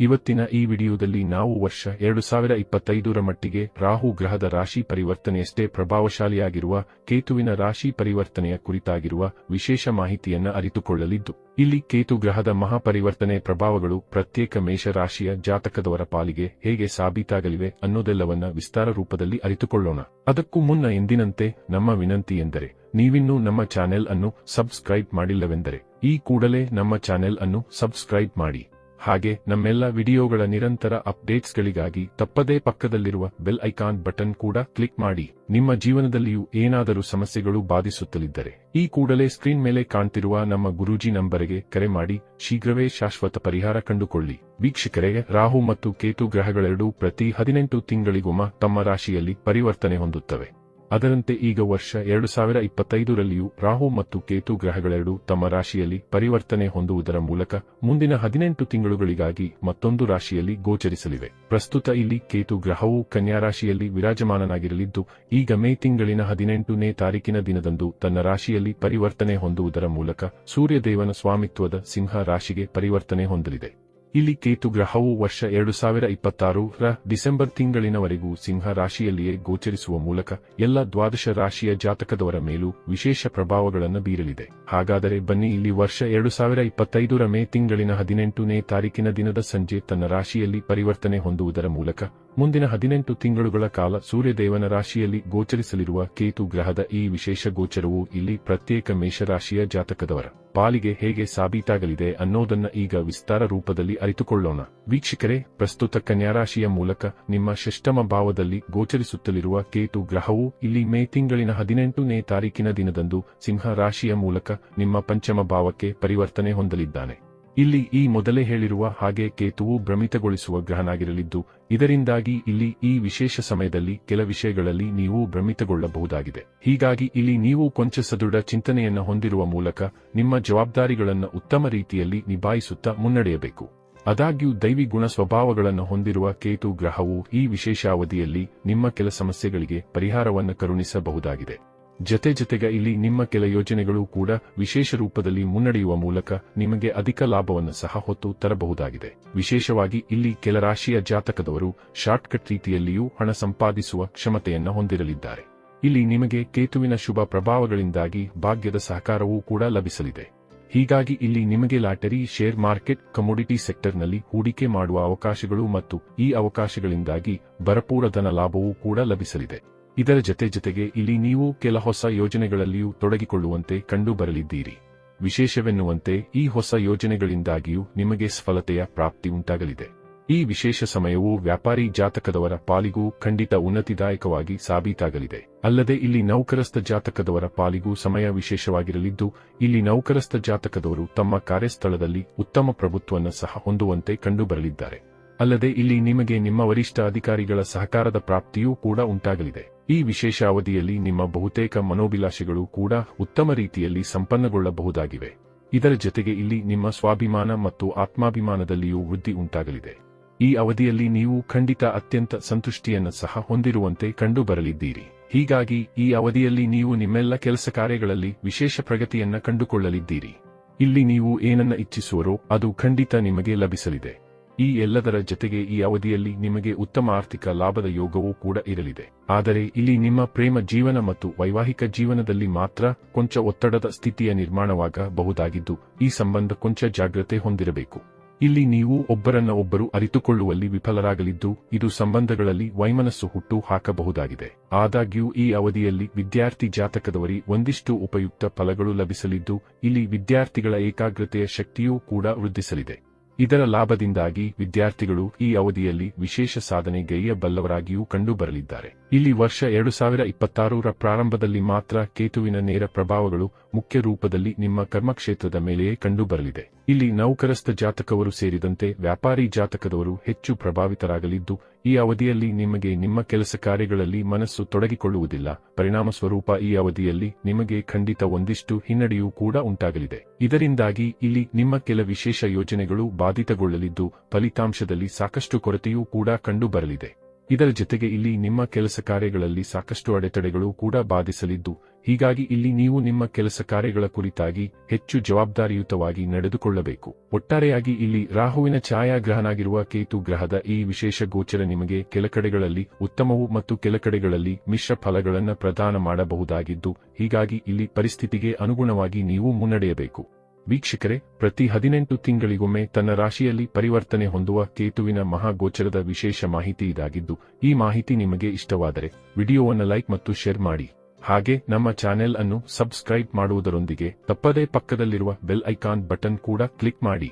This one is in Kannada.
ಇವತ್ತಿನ ಈ ವಿಡಿಯೋದಲ್ಲಿ ನಾವು ವರ್ಷ ಎರಡು ಸಾವಿರ ಇಪ್ಪತ್ತೈದರ ಮಟ್ಟಿಗೆ ರಾಹು ಗ್ರಹದ ರಾಶಿ ಪರಿವರ್ತನೆಯಷ್ಟೇ ಪ್ರಭಾವಶಾಲಿಯಾಗಿರುವ ಕೇತುವಿನ ರಾಶಿ ಪರಿವರ್ತನೆಯ ಕುರಿತಾಗಿರುವ ವಿಶೇಷ ಮಾಹಿತಿಯನ್ನ ಅರಿತುಕೊಳ್ಳಲಿದ್ದು, ಇಲ್ಲಿ ಕೇತು ಗ್ರಹದ ಮಹಾಪರಿವರ್ತನೆ ಪ್ರಭಾವಗಳು ಪ್ರತ್ಯೇಕ ಮೇಷ ರಾಶಿಯ ಜಾತಕದವರ ಪಾಲಿಗೆ ಹೇಗೆ ಸಾಬೀತಾಗಲಿವೆ ಅನ್ನೋದೆಲ್ಲವನ್ನ ವಿಸ್ತಾರ ರೂಪದಲ್ಲಿ ಅರಿತುಕೊಳ್ಳೋಣ. ಅದಕ್ಕೂ ಮುನ್ನ ಎಂದಿನಂತೆ ನಮ್ಮ ವಿನಂತಿ ಎಂದರೆ, ನೀವಿನ್ನೂ ನಮ್ಮ ಚಾನೆಲ್ ಅನ್ನು ಸಬ್ಸ್ಕ್ರೈಬ್ ಮಾಡಿಲ್ಲವೆಂದರೆ, ಈ ಕೂಡಲೇ ನಮ್ಮ ಚಾನೆಲ್ ಅನ್ನು ಸಬ್ಸ್ಕ್ರೈಬ್ ಮಾಡಿ. ಹಾಗೆ ನಮ್ಮೆಲ್ಲ ವಿಡಿಯೋಗಳ ನಿರಂತರ ಅಪ್ಡೇಟ್ಸ್ಗಳಿಗಾಗಿ ತಪ್ಪದೇ ಪಕ್ಕದಲ್ಲಿರುವ ಬೆಲ್ ಐಕಾನ್ ಬಟನ್ ಕೂಡ ಕ್ಲಿಕ್ ಮಾಡಿ. ನಿಮ್ಮ ಜೀವನದಲ್ಲಿಯೂ ಏನಾದರೂ ಸಮಸ್ಯೆಗಳು ಬಾಧಿಸುತ್ತಲಿದ್ದರೆ ಈ ಕೂಡಲೇ ಸ್ಕ್ರೀನ್ ಮೇಲೆ ಕಾಣ್ತಿರುವ ನಮ್ಮ ಗುರೂಜಿ ನಂಬರಿಗೆ ಕರೆ ಮಾಡಿ. ಶೀಘ್ರವೇ ಶಾಶ್ವತ ಪರಿಹಾರ ಕಂಡುಕೊಳ್ಳಿ. ವೀಕ್ಷಕರೇ, ರಾಹು ಮತ್ತು ಕೇತು ಗ್ರಹಗಳೆರಡೂ ಪ್ರತಿ ಹದಿನೆಂಟು ತಿಂಗಳಿಗೊಮ್ಮ ತಮ್ಮ ರಾಶಿಯಲ್ಲಿ ಪರಿವರ್ತನೆ ಹೊಂದುತ್ತವೆ. ಅದರಂತೆ ಈಗ ವರ್ಷ ಎರಡು ಸಾವಿರ ಇಪ್ಪತ್ತೈದರಲ್ಲಿಯೂ ರಾಹು ಮತ್ತು ಕೇತು ಗ್ರಹಗಳೆರಡು ತಮ್ಮ ರಾಶಿಯಲ್ಲಿ ಪರಿವರ್ತನೆ ಹೊಂದುವುದರ ಮೂಲಕ ಮುಂದಿನ ಹದಿನೆಂಟು ತಿಂಗಳುಗಳಿಗಾಗಿ ಮತ್ತೊಂದು ರಾಶಿಯಲ್ಲಿ ಗೋಚರಿಸಲಿವೆ. ಪ್ರಸ್ತುತ ಇಲ್ಲಿ ಕೇತು ಗ್ರಹವು ಕನ್ಯಾ ರಾಶಿಯಲ್ಲಿ ವಿರಾಜಮಾನನಾಗಿರಲಿದ್ದು, ಈಗ ಮೇ ತಿಂಗಳಿನ ಹದಿನೆಂಟನೇ ತಾರೀಕಿನ ದಿನದಂದು ತನ್ನ ರಾಶಿಯಲ್ಲಿ ಪರಿವರ್ತನೆ ಹೊಂದುವುದರ ಮೂಲಕ ಸೂರ್ಯದೇವನ ಸ್ವಾಮಿತ್ವದ ಸಿಂಹ ರಾಶಿಗೆ ಪರಿವರ್ತನೆ ಹೊಂದಲಿದೆ. ಇಲ್ಲಿ ಕೇತು ಗ್ರಹವು ವರ್ಷ ಎರಡು ಸಾವಿರ ಇಪ್ಪತ್ತಾರು ರ ಡಿಸೆಂಬರ್ ತಿಂಗಳಿನವರೆಗೂ ಸಿಂಹ ರಾಶಿಯಲ್ಲಿಯೇ ಗೋಚರಿಸುವ ಮೂಲಕ ಎಲ್ಲ ದ್ವಾದಶ ರಾಶಿಯ ಜಾತಕದವರ ಮೇಲೂ ವಿಶೇಷ ಪ್ರಭಾವಗಳನ್ನು ಬೀರಲಿದೆ. ಹಾಗಾದರೆ ಬನ್ನಿ ಇಲ್ಲಿ ವರ್ಷ ಎರಡು ಸಾವಿರ ಇಪ್ಪತ್ತೈದರ ಮೇ ತಿಂಗಳಿನ ಹದಿನೆಂಟನೇ ತಾರೀಕಿನ ದಿನದ ಸಂಜೆ ತನ್ನ ರಾಶಿಯಲ್ಲಿ ಪರಿವರ್ತನೆ ಹೊಂದುವುದರ ಮೂಲಕ ಮುಂದಿನ ಹದಿನೆಂಟು ತಿಂಗಳುಗಳ ಕಾಲ ಸೂರ್ಯದೇವನ ರಾಶಿಯಲ್ಲಿ ಗೋಚರಿಸಲಿರುವ ಕೇತು ಗ್ರಹದ ಈ ವಿಶೇಷ ಗೋಚರವು ಇಲ್ಲಿ ಪ್ರತ್ಯೇಕ ಮೇಷರಾಶಿಯ ಜಾತಕದವರ ಪಾಲಿಗೆ ಹೇಗೆ ಸಾಬೀತಾಗಲಿದೆ ಅನ್ನೋದನ್ನ ಈಗ ವಿಸ್ತಾರ ರೂಪದಲ್ಲಿ ಅರಿತುಕೊಳ್ಳೋಣ. ವೀಕ್ಷಕರೇ, ಪ್ರಸ್ತುತ ಕನ್ಯಾರಾಶಿಯ ಮೂಲಕ ನಿಮ್ಮ ಷಷ್ಟಮ ಭಾವದಲ್ಲಿ ಗೋಚರಿಸುತ್ತಲಿರುವ ಕೇತು ಗ್ರಹವು ಇಲ್ಲಿ ಮೇ ತಿಂಗಳಿನ ಹದಿನೆಂಟನೇ ತಾರೀಕಿನ ದಿನದಂದು ಸಿಂಹ ರಾಶಿಯ ಮೂಲಕ ನಿಮ್ಮ ಪಂಚಮ ಭಾವಕ್ಕೆ ಪರಿವರ್ತನೆ ಹೊಂದಲಿದ್ದಾನೆ. ಇಲ್ಲಿ ಈ ಮೊದಲೇ ಹೇಳಿರುವ ಹಾಗೆ ಕೇತುವು ಭ್ರಮಿತಗೊಳಿಸುವ ಗ್ರಹನಾಗಿರಲಿದ್ದು, ಇದರಿಂದಾಗಿ ಇಲ್ಲಿ ಈ ವಿಶೇಷ ಸಮಯದಲ್ಲಿ ಕೆಲ ವಿಷಯಗಳಲ್ಲಿ ನೀವು ಭ್ರಮಿತಗೊಳ್ಳಬಹುದಾಗಿದೆ. ಹೀಗಾಗಿ ಇಲ್ಲಿ ನೀವು ಕೊಂಚ ಸದೃಢ ಚಿಂತನೆಯನ್ನು ಹೊಂದಿರುವ ಮೂಲಕ ನಿಮ್ಮ ಜವಾಬ್ದಾರಿಗಳನ್ನು ಉತ್ತಮ ರೀತಿಯಲ್ಲಿ ನಿಭಾಯಿಸುತ್ತಾ ಮುನ್ನಡೆಯಬೇಕು. ಆದಾಗ್ಯೂ ದೈವಿ ಗುಣ ಸ್ವಭಾವಗಳನ್ನು ಹೊಂದಿರುವ ಕೇತು ಗ್ರಹವು ಈ ವಿಶೇಷ ಅವಧಿಯಲ್ಲಿ ನಿಮ್ಮ ಕೆಲ ಸಮಸ್ಯೆಗಳಿಗೆ ಪರಿಹಾರವನ್ನು ಕರುಣಿಸಬಹುದಾಗಿದೆ. ಜತೆ ಜತೆಗ ಇಲ್ಲಿ ನಿಮ್ಮ ಕೆಲ ಯೋಜನೆಗಳು ಕೂಡ ವಿಶೇಷ ರೂಪದಲ್ಲಿ ಮುನ್ನಡೆಯುವ ಮೂಲಕ ನಿಮಗೆ ಅಧಿಕ ಲಾಭವನ್ನು ಸಹ ಹೊತ್ತು ತರಬಹುದಾಗಿದೆ. ವಿಶೇಷವಾಗಿ ಇಲ್ಲಿ ಕೆಲ ರಾಶಿಯ ಜಾತಕದವರು ಶಾರ್ಟ್ಕಟ್ ರೀತಿಯಲ್ಲಿಯೂ ಹಣ ಸಂಪಾದಿಸುವ ಕ್ಷಮತೆಯನ್ನು ಹೊಂದಿರಲಿದ್ದಾರೆ. ಇಲ್ಲಿ ನಿಮಗೆ ಕೇತುವಿನ ಶುಭ ಪ್ರಭಾವಗಳಿಂದಾಗಿ ಭಾಗ್ಯದ ಸಹಕಾರವೂ ಕೂಡ ಲಭಿಸಲಿದೆ. ಹೀಗಾಗಿ ಇಲ್ಲಿ ನಿಮಗೆ ಲಾಟರಿ, ಶೇರ್ ಮಾರ್ಕೆಟ್, ಕಮೋಡಿಟಿ ಸೆಕ್ಟರ್ನಲ್ಲಿ ಹೂಡಿಕೆ ಮಾಡುವ ಅವಕಾಶಗಳು ಮತ್ತು ಈ ಅವಕಾಶಗಳಿಂದಾಗಿ ಭರಪೂರ ಧನ ಲಾಭವೂ ಕೂಡ ಲಭಿಸಲಿದೆ. ಇದರ ಜತೆ ಜತೆಗೆ ಇಲ್ಲಿ ನೀವು ಕೆಲ ಹೊಸ ಯೋಜನೆಗಳಲ್ಲಿಯೂ ತೊಡಗಿಕೊಳ್ಳುವಂತೆ ಕಂಡು ಬರಲಿದ್ದೀರಿ ವಿಶೇಷವೆನ್ನುವಂತೆ ಈ ಹೊಸ ಯೋಜನೆಗಳಿಂದಾಗಿಯೂ ನಿಮಗೆ ಸಫಲತೆಯ ಪ್ರಾಪ್ತಿ ಉಂಟಾಗಲಿದೆ. ಈ ವಿಶೇಷ ಸಮಯವು ವ್ಯಾಪಾರಿ ಜಾತಕದವರ ಪಾಲಿಗೂ ಖಂಡಿತ ಉನ್ನತಿದಾಯಕವಾಗಿ ಸಾಬೀತಾಗಲಿದೆ. ಅಲ್ಲದೆ ಇಲ್ಲಿ ನೌಕರಸ್ಥ ಜಾತಕದವರ ಪಾಲಿಗೂ ಸಮಯ ವಿಶೇಷವಾಗಿರಲಿದ್ದು, ಇಲ್ಲಿ ನೌಕರಸ್ಥ ಜಾತಕದವರು ತಮ್ಮ ಕಾರ್ಯಸ್ಥಳದಲ್ಲಿ ಉತ್ತಮ ಪ್ರಭುತ್ವವನ್ನು ಸಹ ಹೊಂದುವಂತೆ ಕಂಡುಬರಲಿದ್ದಾರೆ. ಅಲ್ಲದೆ ಇಲ್ಲಿ ನಿಮಗೆ ನಿಮ್ಮ ವರಿಷ್ಠ ಅಧಿಕಾರಿಗಳ ಸಹಕಾರದ ಪ್ರಾಪ್ತಿಯೂ ಕೂಡ ಉಂಟಾಗಲಿದೆ. ಈ ವಿಶೇಷ ಅವಧಿಯಲ್ಲಿ ನಿಮ್ಮ ಬಹುತೇಕ ಮನೋಭಿಲಾಷೆಗಳು ಕೂಡ ಉತ್ತಮ ರೀತಿಯಲ್ಲಿ ಸಂಪನ್ನಗೊಳ್ಳಬಹುದಾಗಿವೆ. ಇದರ ಜೊತೆಗೆ ಇಲ್ಲಿ ನಿಮ್ಮ ಸ್ವಾಭಿಮಾನ ಮತ್ತು ಆತ್ಮಾಭಿಮಾನದಲ್ಲಿಯೂ ವೃದ್ಧಿ ಉಂಟಾಗಲಿದೆ. ಈ ಅವಧಿಯಲ್ಲಿ ನೀವು ಖಂಡಿತ ಅತ್ಯಂತ ಸಂತುಷ್ಟಿಯನ್ನು ಸಹ ಹೊಂದಿರುವಂತೆ ಕಂಡುಬರಲಿದ್ದೀರಿ. ಹೀಗಾಗಿ ಈ ಅವಧಿಯಲ್ಲಿ ನೀವು ನಿಮ್ಮೆಲ್ಲ ಕೆಲಸ ಕಾರ್ಯಗಳಲ್ಲಿ ವಿಶೇಷ ಪ್ರಗತಿಯನ್ನ ಕಂಡುಕೊಳ್ಳಲಿದ್ದೀರಿ. ಇಲ್ಲಿ ನೀವು ಏನನ್ನ ಇಚ್ಛಿಸುವರೋ ಅದು ಖಂಡಿತ ನಿಮಗೆ ಲಭಿಸಲಿದೆ. ಈ ಎಲ್ಲದರ ಜತೆಗೆ ಈ ಅವಧಿಯಲ್ಲಿ ನಿಮಗೆ ಉತ್ತಮ ಆರ್ಥಿಕ ಲಾಭದ ಯೋಗವೂ ಕೂಡ ಇರಲಿದೆ. ಆದರೆ ಇಲ್ಲಿ ನಿಮ್ಮ ಪ್ರೇಮ ಜೀವನ ಮತ್ತು ವೈವಾಹಿಕ ಜೀವನದಲ್ಲಿ ಮಾತ್ರ ಕೊಂಚ ಒತ್ತಡದ ಸ್ಥಿತಿಯ ನಿರ್ಮಾಣವಾಗಬಹುದಾಗಿದ್ದು, ಈ ಸಂಬಂಧ ಕೊಂಚ ಜಾಗ್ರತೆ ಹೊಂದಿರಬೇಕು. ಇಲ್ಲಿ ನೀವು ಒಬ್ಬರನ್ನ ಒಬ್ಬರು ಅರಿತುಕೊಳ್ಳುವಲ್ಲಿ ವಿಫಲರಾಗಲಿದ್ದು, ಇದು ಸಂಬಂಧಗಳಲ್ಲಿ ವೈಮನಸ್ಸು ಹುಟ್ಟು ಹಾಕಬಹುದಾಗಿದೆ. ಆದಾಗ್ಯೂ, ಈ ಅವಧಿಯಲ್ಲಿ ವಿದ್ಯಾರ್ಥಿ ಜಾತಕದವರಿ ಒಂದಿಷ್ಟು ಉಪಯುಕ್ತ ಫಲಗಳು ಲಭಿಸಲಿದ್ದು, ಇಲ್ಲಿ ವಿದ್ಯಾರ್ಥಿಗಳ ಏಕಾಗ್ರತೆಯ ಶಕ್ತಿಯೂ ಕೂಡ ವೃದ್ಧಿಸಲಿದೆ. ಇದರ ಲಾಭದಿಂದಾಗಿ ವಿದ್ಯಾರ್ಥಿಗಳು ಈ ಅವಧಿಯಲ್ಲಿ ವಿಶೇಷ ಸಾಧನೆ ಗೈಯಬಲ್ಲವರಾಗಿಯೂ ಕಂಡುಬರಲಿದ್ದಾರೆ. ಇಲ್ಲಿ ವರ್ಷ ಎರಡು ಸಾವಿರ ಇಪ್ಪತ್ತಾರರ ಪ್ರಾರಂಭದಲ್ಲಿ ಮಾತ್ರ ಕೇತುವಿನ ನೇರ ಪ್ರಭಾವಗಳು ಮುಖ್ಯ ರೂಪದಲ್ಲಿ ನಿಮ್ಮ ಕರ್ಮಕ್ಷೇತ್ರದ ಮೇಲೆಯೇ ಕಂಡುಬರಲಿದೆ. ಇಲ್ಲಿ ನೌಕರಸ್ಥ ಜಾತಕವರು ಸೇರಿದಂತೆ ವ್ಯಾಪಾರಿ ಜಾತಕದವರು ಹೆಚ್ಚು ಪ್ರಭಾವಿತರಾಗಲಿದ್ದು, ಈ ಅವಧಿಯಲ್ಲಿ ನಿಮಗೆ ನಿಮ್ಮ ಕೆಲಸ ಕಾರ್ಯಗಳಲ್ಲಿ ಮನಸ್ಸು ತೊಡಗಿಕೊಳ್ಳುವುದಿಲ್ಲ. ಪರಿಣಾಮ ಸ್ವರೂಪ ಈ ಅವಧಿಯಲ್ಲಿ ನಿಮಗೆ ಖಂಡಿತ ಒಂದಿಷ್ಟು ಹಿನ್ನಡೆಯೂ ಕೂಡ ಉಂಟಾಗಲಿದೆ. ಇದರಿಂದಾಗಿ ಇಲ್ಲಿ ನಿಮ್ಮ ಕೆಲ ವಿಶೇಷ ಯೋಜನೆಗಳು ಬಾಧಿತಗೊಳ್ಳಲಿದ್ದು, ಫಲಿತಾಂಶದಲ್ಲಿ ಸಾಕಷ್ಟು ಕೊರತೆಯೂ ಕೂಡ ಕಂಡುಬರಲಿದೆ. ಇದರ ಜೊತೆಗೆ ಇಲ್ಲಿ ನಿಮ್ಮ ಕೆಲಸ ಕಾರ್ಯಗಳಲ್ಲಿ ಸಾಕಷ್ಟು ಅಡೆತಡೆಗಳು ಕೂಡ ಬಾಧಿಸಲಿದ್ದು, ಹೀಗಾಗಿ ಇಲ್ಲಿ ನೀವು ನಿಮ್ಮ ಕೆಲಸ ಕಾರ್ಯಗಳ ಕುರಿತಾಗಿ ಹೆಚ್ಚು ಜವಾಬ್ದಾರಿಯುತವಾಗಿ ನಡೆದುಕೊಳ್ಳಬೇಕು. ಒಟ್ಟಾರೆಯಾಗಿ ಇಲ್ಲಿ ರಾಹುವಿನ ಛಾಯಾಗ್ರಹನಾಗಿರುವ ಕೇತು ಗ್ರಹದ ಈ ವಿಶೇಷ ಗೋಚರ ನಿಮಗೆ ಕೆಲಕಡೆಗಳಲ್ಲಿ ಉತ್ತಮವು ಮತ್ತು ಕೆಲಕಡೆಗಳಲ್ಲಿ ಮಿಶ್ರ ಫಲಗಳನ್ನು ಪ್ರದಾನ ಮಾಡಬಹುದಾಗಿದ್ದು, ಹೀಗಾಗಿ ಇಲ್ಲಿ ಪರಿಸ್ಥಿತಿಗೆ ಅನುಗುಣವಾಗಿ ನೀವು ಮುನ್ನಡೆಯಬೇಕು. ವೀಕ್ಷಕರೇ, ಪ್ರತಿ ಹದಿನೆಂಟು ತಿಂಗಳಿಗೊಮ್ಮೆ ತನ್ನ ರಾಶಿಯಲ್ಲಿ ಪರಿವರ್ತನೆ ಹೊಂದುವ ಕೇತುವಿನ ಮಹಾಗೋಚರದ ವಿಶೇಷ ಮಾಹಿತಿ ಇದಾಗಿದ್ದು, ಈ ಮಾಹಿತಿ ನಿಮಗೆ ಇಷ್ಟವಾದರೆ ವಿಡಿಯೋವನ್ನು ಲೈಕ್ ಮತ್ತು ಶೇರ್ ಮಾಡಿ. ಹಾಗೆ ನಮ್ಮ ಚಾನೆಲ್ ಅನ್ನು ಸಬ್ಸ್ಕ್ರೈಬ್ ಮಾಡುವುದರೊಂದಿಗೆ ತಪ್ಪದೇ ಪಕ್ಕದಲ್ಲಿರುವ ಬೆಲ್ ಐಕಾನ್ ಬಟನ್ ಕೂಡ ಕ್ಲಿಕ್ ಮಾಡಿ.